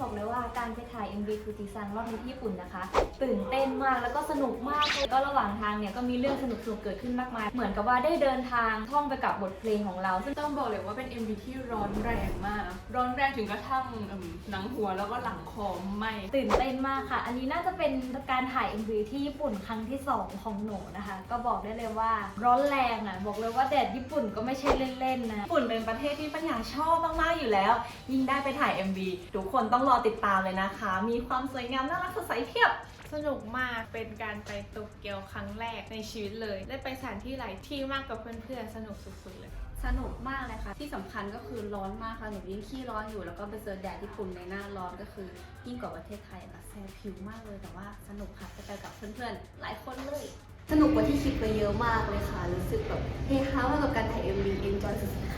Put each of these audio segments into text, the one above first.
บอกเลยว่าการไปถ่าย MV ฟูจิซังรอบนี้ที่ญี่ปุ่นนะคะ ตื่นเต้นมากแล้วก็สนุกมากเลยก็ระหว่างทางเนี่ยก็มีเรื่องสนุกๆเกิดขึ้นมากมาย เหมือนกับว่าได้เดินทางท่องไปกับบทเพลงของเรา ซึ่งต้องบอกเลยว่าเป็น MV ที่ร้อนแรงมาก ร้อนแรงถึงกระทั่งอืมหนังหัวแล้วก็หลังคอไหมตื่นเต้นมากค่ะ อันนี้น่าจะเป็นการถ่าย MV ที่ญี่ปุ่นครั้งที่2ของหนูนะคะ ก็บอกได้เลยว่าร้อนแรงอะบอกเลยว่าแดดญี่ปุ่นก็ไม่ใช่เล่นๆนะญี่ปุ่นเป็นประเทศที่ปัญญาชอบมากๆอยู่แล้ว ยิ่งได้ไปถ่าย MV ทุกคนต้องรอติดตามเลยนะคะ มีความสวยงามน่ารักสดใสเพียบ สนุกมากเป็นการไปโตเกียวครั้งแรกในชีวิตเลย ได้ไปสถานที่หลายที่มากกับเพื่อนๆ สนุกสุดๆเลย สนุกมากเลยค่ะ ที่สำคัญก็คือร้อนมากค่ะหนูยิ่งขี้ร้อนอยู่ แล้วก็ไปเจอแดดญี่ปุ่นในหน้าร้อนก็คือ ยิ่งกว่าประเทศไทยค่ะแสบผิวมากเลยแต่ว่าสนุกค่ะไปไปกับเพื่อนๆ หลายคนเลย สนุกกว่าที่คิดไปเยอะมากเลยค่ะ รู้สึกแบบเฮฮามากกับการถ่าย MV enjoy สุดๆค่ะ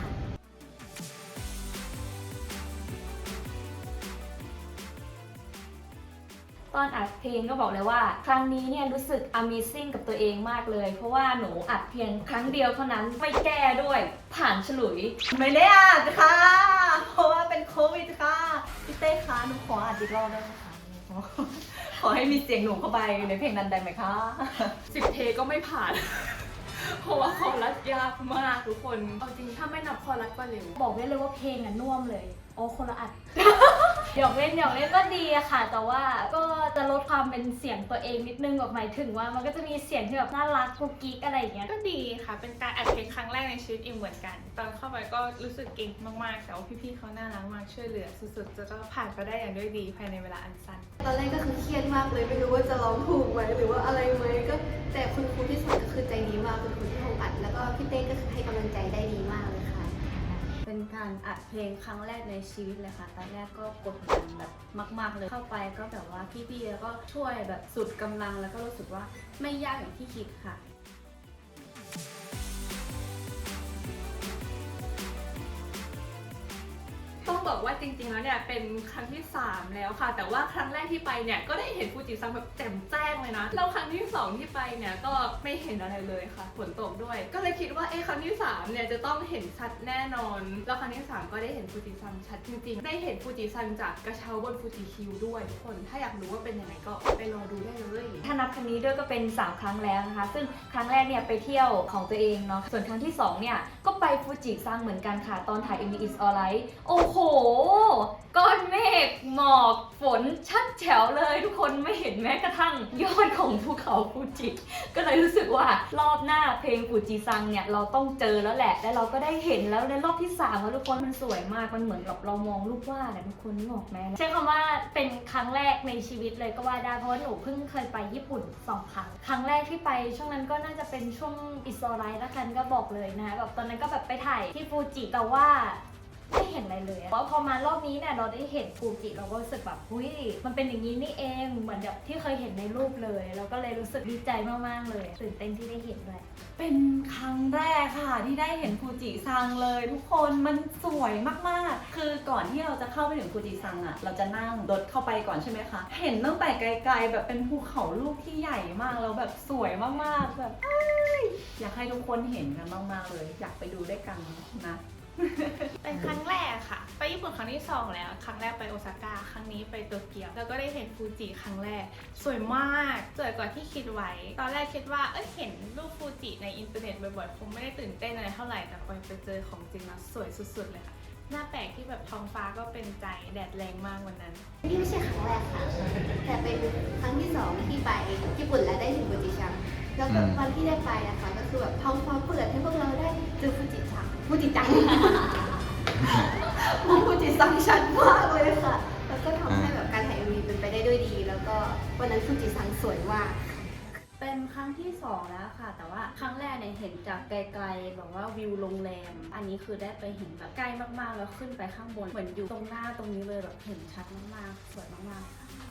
ตอนอัดเพลงก็บอกเลยว่า ครั้งนี้เนี่ยรู้สึก amazing กับตัวเองมากเลย เพราะว่าหนูอัดเพียงครั้งเดียวเท่านั้นไม่แก้ด้วย ผ่านฉลุย ไม่ได้อ่านค่ะ เพราะว่าเป็นโควิดค่ะพี่เต้คะหนูขออ่านอีกรอบได้ไหมคะขอให้มีเสียงหนูเข้าไปในเพลงนั้นได้ไหมคะสิบเทก็ไม่ผ่าน เพราะว่าคอรัสยากมากทุกคน เอาจริงถ้าไม่นับคอรัสก็เร็ว บอกได้เลยว่าเพลงอะน่วมเลย โอ้คนละอัด เดี๋ยวเล่นเดี๋ยวเล่นก็ดีอะค่ะ แต่ว่าก็จะลดความเป็นเสียงตัวเองนิดนึงแบบหมายถึงว่ามันก็จะมีเสียงที่แบบน่ารักกุ๊กกิ๊กอะไรอย่างเงี้ย ก็ดีค่ะ เป็นการอัดเพลงครั้งแรกในชีวิตอิมเหมือนกัน ตอนเข้าไปก็รู้สึกเก่งมากๆ แต่ว่าพี่ๆเขาน่ารักมากช่วยเหลือสุดๆจะก็ผ่านไปได้อย่างด้วยดีภายในเวลาอันสั้น ตอนแรกก็คือเครียดมากเลยไม่รู้ว่าจะร้องถูกไหมหรือว่าอะไรไหมก็แต่คุณครูที่สอนก็คือใจดีมากคุณครูที่ห้องอัดแล้วก็พี่เต้ก็คือให้กำลังใจได้ดีมากเลยค่ะ เป็นการอัดเพลงครั้งแรกในชีวิตเลยค่ะ ตอนแรกก็กดดันแบบมาก ๆ เลย เข้าไปก็แบบว่าพี่ๆแล้วก็ช่วยแบบสุดกำลังแล้วก็รู้สึกว่าไม่ยากอย่างที่คิดค่ะ บอกว่าจริงๆแล้วเนี่ยเป็นครั้งที่ 3 แล้วค่ะ แต่ว่าครั้งแรกที่ไปเนี่ยก็ได้เห็นฟูจิซังแบบแจ่มแจ้งเลยนะแล้วครั้งที่ 2 ที่ไปเนี่ยก็ไม่เห็นอะไรเลยค่ะฝนตกด้วย ก็เลยคิดว่าเอ๊ะครั้งที่3เนี่ยจะต้องเห็นชัดแน่นอนแล้วครั้งที่ 3 ก็ได้เห็นฟูจิซังชัดจริงๆ ได้เห็นฟูจิซังจากกระเช้าบนฟูจิคิวด้วยทุกคนถ้าอยากรู้ว่าเป็นยังไงก็ไปรอดูได้เลยถ้านับครั้งนี้ด้วยก็เป็น 3 ครั้งแล้วนะคะ ซึ่งครั้งแรกเนี่ยไปเที่ยวของตัวเองเนาะส่วนครั้งที่2เนี่ยก็ ไปฟูจิซังเหมือนกันค่ะ ตอนถ่าย MV Is Alright โอ้โห ก้อนเมฆหมอกฝนชัด แจ๋วเลยทุกคนไม่เห็นแม้กระทั่งยอดของภูเขาฟูจิ ก็เลยรู้สึกว่ารอบหน้าเพลงฟูจิซังเนี่ยเราต้องเจอแล้วแหละ และเราก็ได้เห็นแล้วในรอบที่3แล้วทุกคนมันสวยมากมันเหมือนกับเรามองรูปวาดอะทุกคนนึกออกไหมใช้คำว่าเป็นครั้งแรกในชีวิตเลยก็ว่าได้เพราะว่าหนูเพิ่งเคยไปญี่ปุ่นสองครั้งครั้งแรกที่ไปช่วงนั้นก็น่าจะเป็นช่วงอิสไรแล้วกันก็บอกเลยนะแบบตอนนั้นก็แบบไปถ่ายที่ฟูจิแต่ว่า ไม่เห็นอะไรเลยเพราะพอมารอบนี้เนี่ยเราได้เห็นฟูจิเราก็รู้สึกแบบอุ้ยมันเป็นอย่างนี้นี่เองเหมือนแบบที่เคยเห็นในรูปเลยเราก็เลยรู้สึกดีใจมากๆเลยตื่นเต้นที่ได้เห็นด้วยเป็นครั้งแรกค่ะที่ได้เห็นฟูจิซังเลย ทุกคนมันสวยมากๆ คือก่อนที่เราจะเข้าไปถึงฟูจิซังอะ เราจะนั่งรถเข้าไปก่อนใช่ไหมคะ เห็นตั้งแต่ไกลๆ แบบเป็นภูเขาลูกที่ใหญ่มากแล้วแบบสวยมากๆแบบยอยากให้ทุกคนเห็นกันมากๆเลย อยากไปดูด้วยกันนะ เป็นครั้งแรกค่ะ ไปญี่ปุ่นครั้งที่ 2 แล้ว ครั้งแรกไปโอซาก้า ครั้งนี้ไปโตเกียว แล้วก็ได้เห็นฟูจิครั้งแรก สวยมาก สวยกว่าที่คิดไว้ ตอนแรกคิดว่า เอ้ย เห็นรูปฟูจิในอินเทอร์เน็ตบ่อยๆ คงไม่ได้ตื่นเต้นอะไรเท่าไหร่ แต่พอไปเจอของจริงแล้วสวยสุดๆเลยค่ะ หน้าแปลกที่แบบท้องฟ้าก็เป็นใจแดดแรงมากวันนั้น นี่ไม่ใช่ครั้งแรกค่ะ แต่เป็นครั้งที่สองที่ไปญี่ปุ่นและได้ถึงฟูจิซัง แล้วก็อืมวันที่ได้ไปนะคะก็คือแบบท้องฟ้าเปิดให้พวกเราได้เจอฟูจิซังฟูจิจังมองฟูจิซังชัดมากเลยค่ะ แล้วก็ทำให้แบบการถ่าย MV เป็นไปได้ด้วยดี แล้วก็วันนั้นฟูจิซังสวยมาก เป็นครั้งที่สองแล้วค่ะ แต่ว่าครั้งแรกเนี่ยเห็นจากไกลๆแบบว่าวิวโรงแรม อันนี้คือได้ไปเห็นแบบใกล้มากๆ แล้วขึ้นไปข้างบน เหมือนอยู่ตรงหน้าตรงนี้เลยแบบเห็นชัดมากๆ สวยมากๆค่ะ